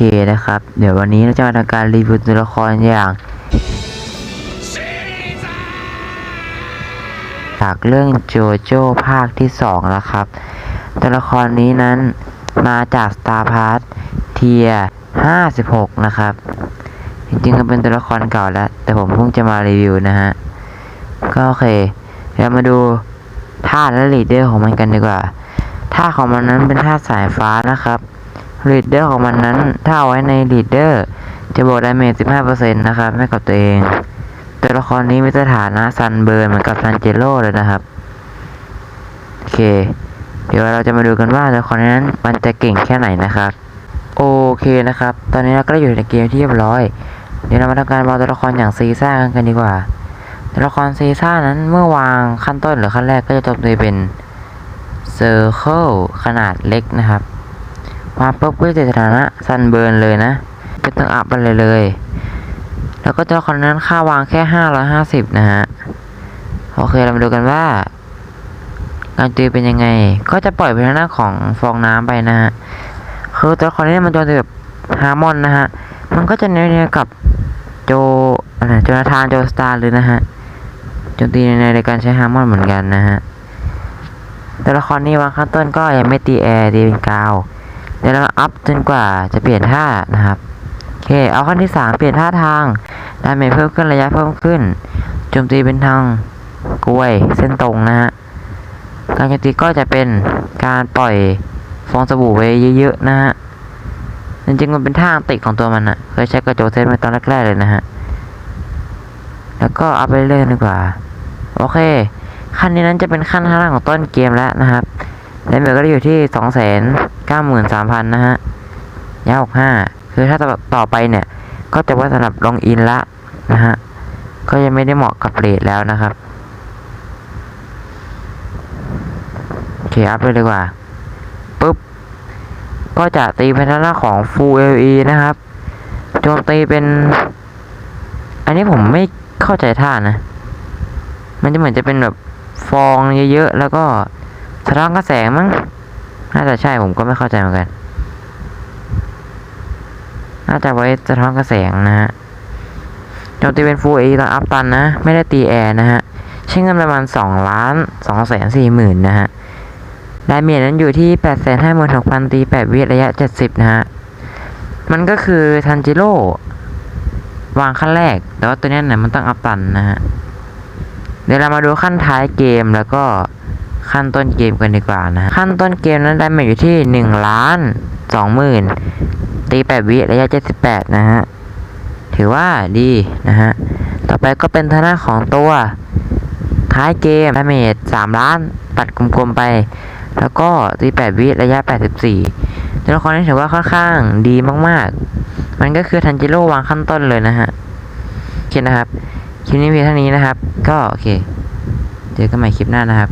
เคนะครับ เดี๋ยววันนี้เราจะมาทำการรีวิวตัวละครอย่างจากเรื่องโจโจ้ภาคที่สองแล้วครับ ตัวละครนี้นั้นมาจาก Star p a s เทีย56 นะครับ จริงๆก็เป็นตัวละครเก่าแล้ว แต่ผมเพิ่งจะมารีวิวนะฮะ ก็โอเคเดี๋ยวมาดูท่าและลีดเดอร์ของมันกันดีกว่าท่าของมันนั้นเป็นท่าสายฟ้านะครับ ลีดเดอร์ของมันนั้น ถ้าเอาไว้ในลีดเดอร์จะบวกดาเมจ15%นะครับให้กับตัวเอง ตัวละครนี้มีสถานะซันเบิร์นเหมือนกับซันเจโร่เลยนะครับ โอเค เดี๋ยวเราจะมาดูกันว่าตัวละครนั้นมันจะเก่งแค่ไหนนะครับ โอเคนะครับ ตอนนี้เราก็อยู่ในเกมที่เรียบร้อย เดี๋ยวเรามาทำการวางตัวละครอย่างซีซ่ากันกันดีกว่า ตัวละครซีซ่านั้นเมื่อวางขั้นต้นหรือขั้นแรกก็จะโจมตีเป็นเซอร์เคิลขนาดเล็กนะครับ วางปุ๊บก็จะสถานะซันเบิร์นเลยนะไม่ต้องอัพอะไรเลย แล้วก็ตัวละครนั้นค่าวางแค่ 550 นะฮะ โอเคเรามาดูกันว่าการตีเป็นยังไง ก็จะปล่อยไปทางหน้าของฟองน้ำไปนะฮะ คือตัวละครนี้มันโจมตีแบบฮาร์มอนนะฮะ มันก็จะเนื้อๆกับโจอะไรโจนาธานโจสตาร์เลยนะฮะ โจมตีในในการใช้ฮาร์มอนเหมือนกันนะฮะ ตัวละครนี้วางข้างต้นก็ยังไม่ตีแอร์ตีเป็นกาว เดี๋ยวเราอัพจนกว่าจะเปลี่ยนท่านะครับโอเคเอาขั้นที่สามเปลี่ยนท่าทางดาเมจเพิ่มขึ้นระยะเพิ่มขึ้นโจมตีเป็นทางกล้วยเส้นตรงนะฮะการโจมตีก็จะเป็นการปล่อยฟองสบู่ไว้เยอะๆนะฮะจริงๆมันเป็นท่างติของตัวมันอะเคยใช้กระโจเซนมาตอนแรกๆเลยนะฮะแล้วก็อัพไปเรื่อยๆดีกว่า โอเค ขั้นนี้นั้นจะเป็นขั้นข้างล่างของต้นเกมแล้วนะครับ ดาเมจก็ได้อยู่ที่สองแสนเก้าหมื่นสามพันนะฮะยาหกห้าคือถ้าต่อไปเนี่ย ก็จะว่าสำหรับลงอินละนะฮะ ก็ยังไม่ได้เหมาะกับเรทแล้วนะครับ โอเคอัพเลยดีกว่าปุ๊บ ก็จะตีเป็นทางด้านของ Full LE นะครับโจมตีเป็น อันนี้ผมไม่เข้าใจท่านะ มันจะเหมือนจะเป็นแบบฟองเยอะๆ แล้วก็ สะท้อนกระแสมั้งน่าจะใช่ผมก็ไม่เข้าใจเหมือนกัน น่าจะไว้สะท้อนกระแสนะฮะโจมตีเป็น Full LE ตอนอัพตันนะ ไม่ได้ตีแอร์นะฮะ ใช้เงินประมาณ2ล้าน2แสน4หมื่นนะฮะดาเมจนั้นอยู่ที่8 5 6 0 0 0ตี8วิระยะ 70 นะฮะ มันก็คือทันจิโร่วางขั้นแรก แต่ว่าตัวนี้เนี่ยมันต้องอัพตันนะฮะ เดี๋ยวเรามาดูขั้นท้ายเกมแล้วก็ ขั้นต้นเกมกันดีกว่านะ ขั้นต้นเกมนั้นไดาเมจอยู่ที่ 1 ล้าน2หมื่นตี8วิระยะ 78 นะฮะ ถือว่าดีนะฮะ ต่อไปก็เป็นทางด้าของตัวท้ายเกมดาเมจ3ล้านตัดกลมๆไป แล้วก็ตี8วิระยะ 84ตัวละครนี้ถือว่าค่อนข้างดีมากๆ มันก็คือทันจิโร่วางขั้นต้นเลยนะฮะโอเคนะครับ คลิปนี้เพียงเท่านี้นะครับ ก็โอเค เจอกันใหม่คลิปหน้านะครับ